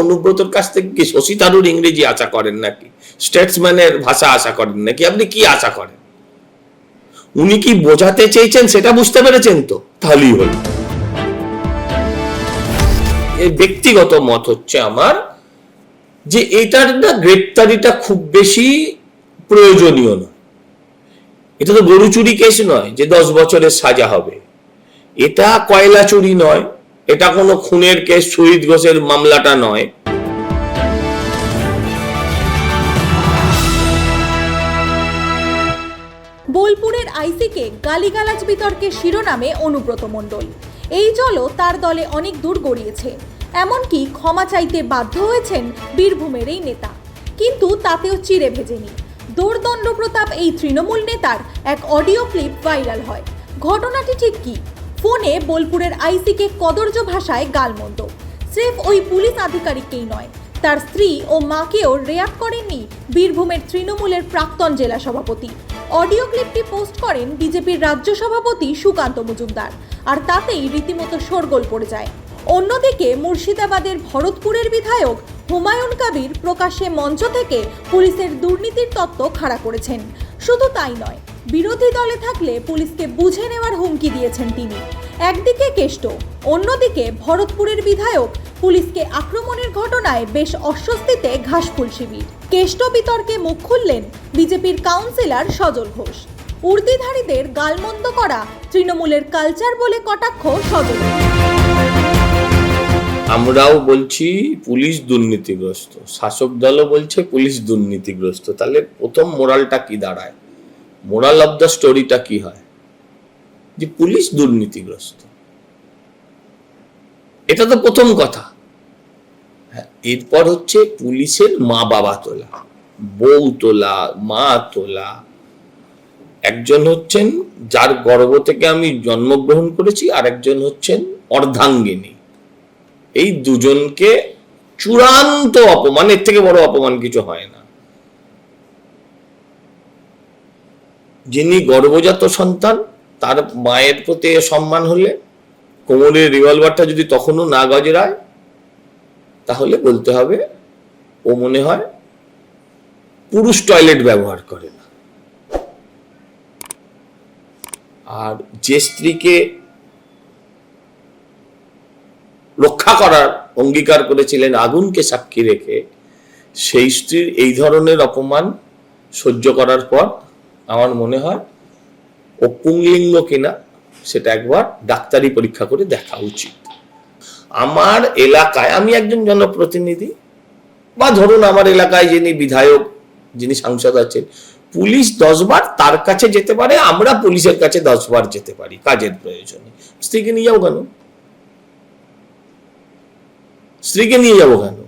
অনুব্রতর কাছ থেকে কি শশী থারুর ইংরেজি আশা করেন নাকি? স্টেটসম্যানের ভাষা আশা করেন নাকি? আপনি কি আশা করেন? উনি কি বোঝাতে চেয়েছেন সেটা বুঝতে পেরেছেন তো? তাহলেই হলো। ব্যক্তিগত মত হচ্ছে আমার যে এটার না গ্রেপ্তারিটা খুব বেশি প্রয়োজনীয় নয়। এটা তো গরু চুরি কেস নয় যে দশ বছরের সাজা হবে। এটা কয়লা চুরি নয়। এটা কোনো খুনের কেস, শহীদ ঘোষের মামলাটা নয়। বোলপুরের আইসিকে গালিগালাজ বিতর্কে শিরোনামে অনুব্রত মণ্ডল। এই জলও তার দলে অনেক দূর গড়িয়েছে। এমনকি ক্ষমা চাইতে বাধ্য হয়েছেন বীরভূমের এই নেতা। কিন্তু তাতেও চিড়ে ভেজেনি। দোর্দণ্ড প্রতাপ এই তৃণমূল নেতার এক অডিও ক্লিপ ভাইরাল হয়। ঘটনাটি ঠিক কি? ফোনে বোলপুরের আইসিকে কদর্য ভাষায় গালমন্দ। স্রেফ ওই পুলিশ আধিকারিককেই নয়, তার স্ত্রী ও মাকেও রেয়াত করেননি বীরভূমের তৃণমূলের প্রাক্তন জেলা সভাপতি। অডিও ক্লিপটি পোস্ট করেন বিজেপির রাজ্য সভাপতি সুকান্ত মজুমদার, আর তাতেই রীতিমতো শোরগোল পড়ে যায়। অন্যদিকে মুর্শিদাবাদের ভরতপুরের বিধায়ক হুমায়ুন কাবির প্রকাশ্যে মঞ্চ থেকে পুলিশের দুর্নীতির তত্ত্ব খাড়া করেছেন। শুধু তাই নয় বিরোধী দলে থাকলে পুলিশকে বুঝে নেওয়ার হুমকি দিয়েছেন তিনি। একদিকে কেষ্ট, অন্যদিকে ভরতপুরের বিধায়ক পুলিশকে আক্রমণের ঘটনায় বেশ অস্বস্তিতে ঘাসফুল শিবির। কেষ্ট বিতর্কে মুখ খুললেন বিজেপির কাউন্সিলর সজল ঘোষ। উর্দিধারীদের গালমন্দ করা তৃণমূলের কালচার বলে কটাক্ষ সজল। আমরাও বলছি পুলিশ দুর্নীতিগ্রস্ত, শাসক দলও বলছে পুলিশ দুর্নীতিগ্রস্ত। তাহলে প্রথম মোরালটা কি দাঁড়ায়? মোরাল অফ দ্য স্টোরিটা কি হয়? যে পুলিশ দুর্নীতিগ্রস্ত। এটা তো প্রথম কথা। হ্যাঁ, এরপর হচ্ছে পুলিশের মা বাবা তোলা বউ তোলা মা তোলা। একজন হচ্ছেন যার গর্ভ থেকে আমি জন্মগ্রহণ করেছি আর একজন হচ্ছেন অর্ধাঙ্গিনী। এই দুজনকে চূড়ান্ত অপমান এর থেকে বড় অপমান কিছু হয় না। যিনি গর্ভজাত সন্তান, তার মায়ের প্রতি সম্মান হলে কোমরের রিভলভারটা যদি তখনও না গজরায়, তাহলে বলতে হবে, ও মনে হয় পুরুষ টয়লেট ব্যবহার করে না। আর যে স্ত্রীকে রক্ষা করার অঙ্গীকার করেছিলেন, আগুনকে সাক্ষী রেখে, সেই স্ত্রীর এই ধরনের অপমান সহ্য করার পর আমার মনে হয় ও পুংলিঙ্গ কিনা সেটা একবার ডাক্তারি পরীক্ষা করে দেখা উচিত। আমার এলাকায় আমি একজন জনপ্রতিনিধি বা ধরুন আমার এলাকায় যিনি বিধায়ক, যিনি সাংসদ আছেন, পুলিশ দশবার তার কাছে যেতে পারে, আমরা পুলিশের কাছে দশবার যেতে পারি কাজের প্রয়োজনে। স্ত্রীকে নিয়ে যাব কেন? স্ত্রীকে নিয়ে যাব কেন?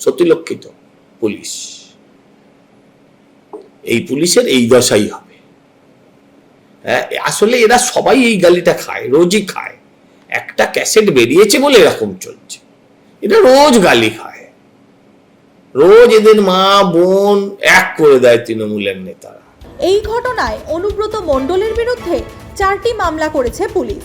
সত্যি লক্ষিত পুলিশ। এই পুলিশের এই দশাই হবে। আসলে এরা সবাই এই গালিটা খায়, রোজই খায়। একটা ক্যাসেট বেরিয়েছে বলে এরকম চলছে। এটা রোজ গালি খায়। রোজ এদের মা, বোন এক করে দেয় তৃণমূলের নেতারা। এই ঘটনায় অনুব্রত মণ্ডলের বিরুদ্ধে চারটি মামলা করেছে পুলিশ।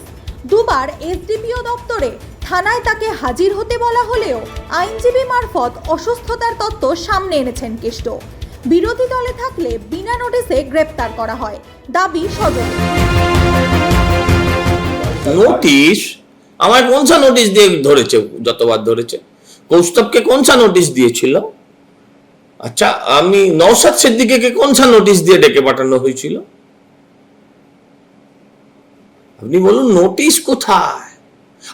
দুবার এসডিপিও দপ্তরে থানায় তাকে হাজির হতে বলা হলেও আইনজীবী মারফত অসুস্থতার তত্ত্ব সামনে এনেছেন কেষ্ট। বিরোধী দলে থাকলে বিনা নোটিসে গ্রেপ্তার করা হয়। দাবি সজল নোটিশ? আমার কোনসা নোটিশ দিয়ে ধরেছে, যতবার ধরেছে? কৌস্তবকে কোনসা নোটিশ দিয়েছিল? আচ্ছা আমি নৌসাদ সিদ্দিকে কোনসা নোটিশ দিয়ে ডেকে পাঠানো হয়েছিল? আপনি বলুন, নোটিশ কোথায়?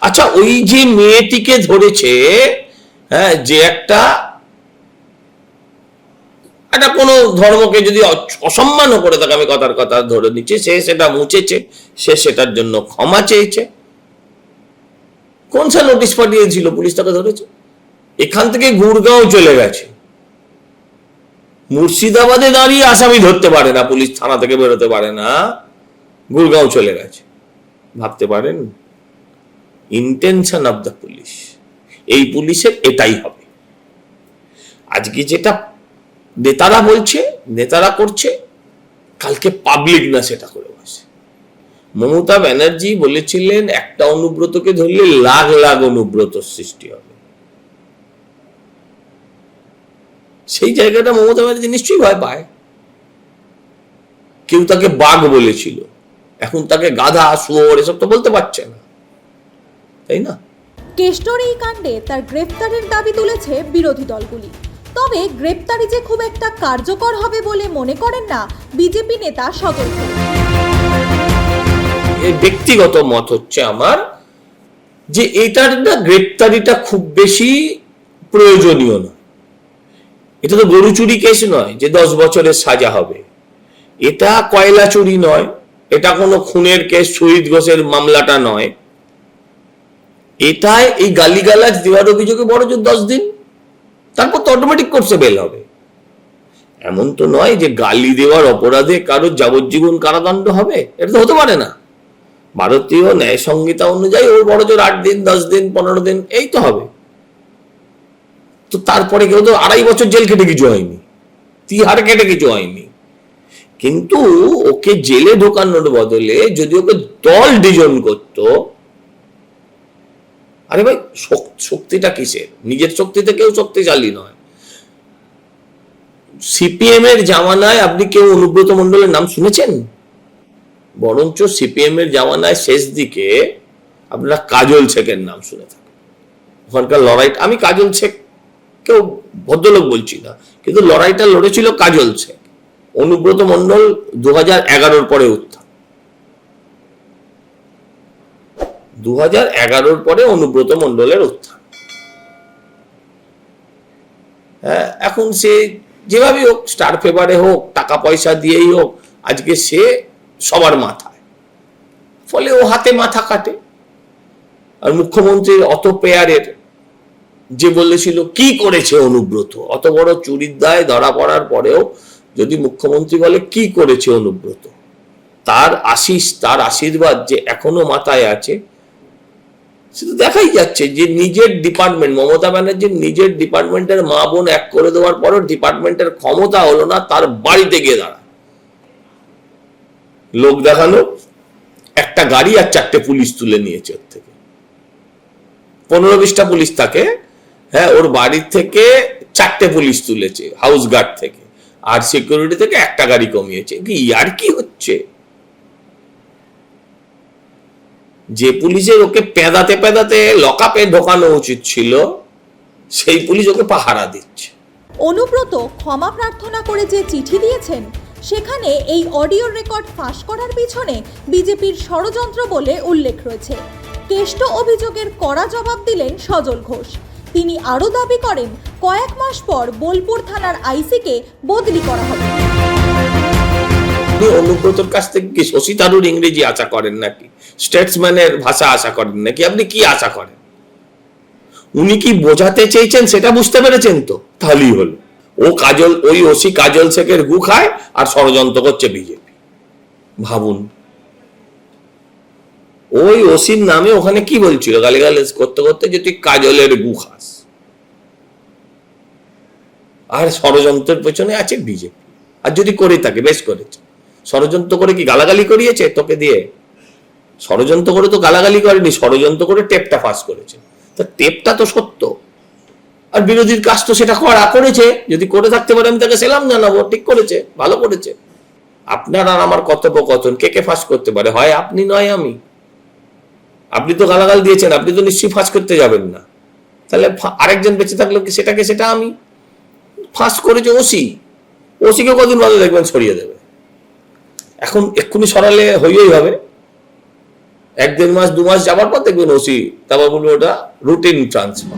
আচ্ছা ওই যে মেয়েটিকে ধরেছে হ্যাঁ যে একটা একটা কোনো ধর্মকে যদি অ- অসম্মানও করে থাকে, আমি কথার কথা ধরে নিচ্ছি, সে সেটা মুছেছে, সে সেটার জন্য ক্ষমা চেয়েছে। কোন সা নোটিশ পাঠিয়েছিল? পুলিশ তাকে ধরেছে? এখান থেকে গুড়গাঁও চলে গেছে। মুর্শিদাবাদে দাঁড়িয়ে আসামি ধরতে পারে না, পুলিশ থানা থেকে বেরোতে পারে না গুড়গাঁও চলে গেছে। ভাবতে পারেন? ইন্টেনশন অফ দ্য পুলিশ এই পুলিশের এটাই হবে। আজকে যেটা নেতারা বলছে, নেতারা করছে, কালকে পাবলিক না সেটা করে বসে। মমতা ব্যানার্জি বলেছিলেন, একটা অনুব্রতকে ধরলে লাখ লাখ অনুব্রত সৃষ্টি হবে। সেই জায়গাটা মমতা ব্যানার্জি নিশ্চয়ই ভয় পায়। কেউ তাকে বাঘ বলেছিল। এখন তাকে গাধা, শুয়োর, এসব তো বলতে পারছে না। তাই না? কেষ্টর এই কাণ্ডে তার গ্রেফতারের দাবি তুলেছে বিরোধী দলগুলি। তবে গ্রেপ্তারি যে খুব একটা কার্যকর হবে বলে মনে করেন না বিজেপি নেতা সজল ব্যক্তিগত মত হচ্ছে আমার যে এটার না গ্রেপ্তারিটা খুব বেশি প্রয়োজনীয় নয় এটা তো গরু চুরি কেস নয় যে দশ বছরের সাজা হবে। এটা কয়লা চুরি নয়, এটা কোনো খুনের কেস, শহীদ ঘোষের মামলাটা নয়। এটাই এই গালিগালাজ দেওয়ার অভিযোগে বড় জোর দশ দিন। তারপর তো অটোমেটিক কোর্সে বেল হবে। এমন তো নয় যে গালি দেওয়ার অপরাধে কারও যাবজ্জীবন কারাদণ্ড হবে, এটা তো হতে পারে না। ভারতীয় ন্যায় সংহিতা অনুযায়ী ওর বড় জোর আট দিন, দশ দিন, পনেরো দিন, এই তো হবে। তো তারপরে কেউ তো আড়াই বছর জেল কেটে কিছু হয়নি, তিহার কেটে কিছু হয়নি। কিন্তু ওকে জেলে ঢোকানোর বদলে যদি ওকে দল ডিজন করতো আরে ভাই শক্তিটা কিসের? নিজের শক্তিতে কেউ শক্তিশালী নয়। সিপিএম এর জামানায় আপনি কেউ অনুব্রত মন্ডলের নাম শুনেছেন? বরঞ্চ সিপিএম এর জামানায় শেষ দিকে আপনারা কাজল শেখের নাম শুনে থাকেন। ওখানকার লড়াই আমি কাজল শেখ কেউ ভদ্রলোক বলছি না, কিন্তু লড়াইটা লড়েছিল কাজল শেখ। অনুব্রত মন্ডল দু হাজার এগারোর পরে উত্থান দু এগারোর পরে অনুব্রত মন্ডলের উত্থান। হ্যাঁ এখন সে যেভাবেই হোক স্টার ফেভারে হোক, টাকা পয়সা দিয়েই হোক, আজকে সে সবার মাথায়। ফলে ও হাতে মাথা কাটে। আর মুখ্যমন্ত্রীর অত পেয়ারের যে বলেছিল, কি করেছে অনুব্রত? অত বড় চুরির দায় ধরা পড়ার পরেও যদি মুখ্যমন্ত্রী বলে, কি করেছে অনুব্রত? তার আশিস, তার আশীর্বাদ যে এখনও মাথায় আছে সেটা দেখাই যাচ্ছে যে নিজের ডিপার্টমেন্ট মমতা ব্যানার্জির নিজের ডিপার্টমেন্টের মা বোন এক করে দেওয়ার পরও ডিপার্টমেন্টের ক্ষমতা হলো না, তার বাড়িতে গিয়ে দাঁড়া লোক দেখানো, একটা গাড়ি আর চারটে পুলিশ তুলে নিয়েছে ওর থেকে। পনেরো বিশটা পুলিশ থাকে হ্যাঁ ওর বাড়ির থেকে চারটে পুলিশ তুলেছে হাউস গার্ড থেকে। আর সিকিউরিটি থেকে একটা গাড়ি কমিয়েছে। কি, আর কি হচ্ছে? যে পুলিশের ওকে পেদাতে পেদাতে লকাপে ঢোকানো উচিত ছিল, সেই পুলিশ ওকে পাহারা দিচ্ছে। অনুব্রত ক্ষমা প্রার্থনা করে যে চিঠি দিয়েছেন, সেখানে এই অডিও রেকর্ড ফাঁস করার পিছনে বিজেপির ষড়যন্ত্র বলে উল্লেখ রয়েছে। কেষ্ট অভিযোগের কড়া জবাব দিলেন সজল ঘোষ। তিনি আরও দাবি করেন, কয়েক মাস পর বোলপুর থানার আইসিকে বদলি করা হবে। আপনি অনুব্রতর কাছ থেকে কি শশী থারুর ইংরেজি আশা করেন নাকি? স্টেটসম্যানের ভাষা আশা করেন নাকি? আপনি কি আশা করেন? উনি কি বোঝাতে চেয়েছেন সেটা বুঝতে পেরেছেন তো? তাহলেই হলো। ও কাজল, ওই ওসি কাজল শেখের গু খায় আর ষড়যন্ত্র করছে বিজেপি। ভাবুন। ওই ওসির নামে ওখানে কি বলছিল? গালিগালাজ করতে করতে যে তুই কাজলের গু খাস। আর ষড়যন্ত্রের পেছনে আছে বিজেপি। আর যদি করে থাকে, বেশ করেছে। ষড়যন্ত্র করে কি গালাগালি করিয়েছে? তোকে দিয়ে। ষড়যন্ত্র করে তো গালাগালি করেনি, ষড়যন্ত্র করে টেপটা পাস করেছে। তা টেপটা তো সত্য। আর বিরোধীর কাজ তো সেটা করা করেছে। যদি করে থাকতে পারে, আমি তাকে সেলাম জানাব। ঠিক করেছে, ভালো করেছে। আপনার আর আমার কথোপকথন, কে কে ফাঁস করতে পারে? হয় আপনি, নয় আমি। আপনি তো গালাগাল দিয়েছেন, আপনি তো নিশ্চয়ই ফাঁস করতে যাবেন না। তাহলে আরেকজন বেঁচে থাকল কি সেটাকে সেটা আমি? ফাঁস করেছে ওসি। ওসিকে কদিন বাদে দেখবেন ছড়িয়ে দেবে। এখন এক্ষুনি সরালে হইয়েই হবে। এক দেড় মাস, দু মাস যাবার পর দেখবেন ওসি তারপর বলবে ওটা রুটিন ট্রান্সফার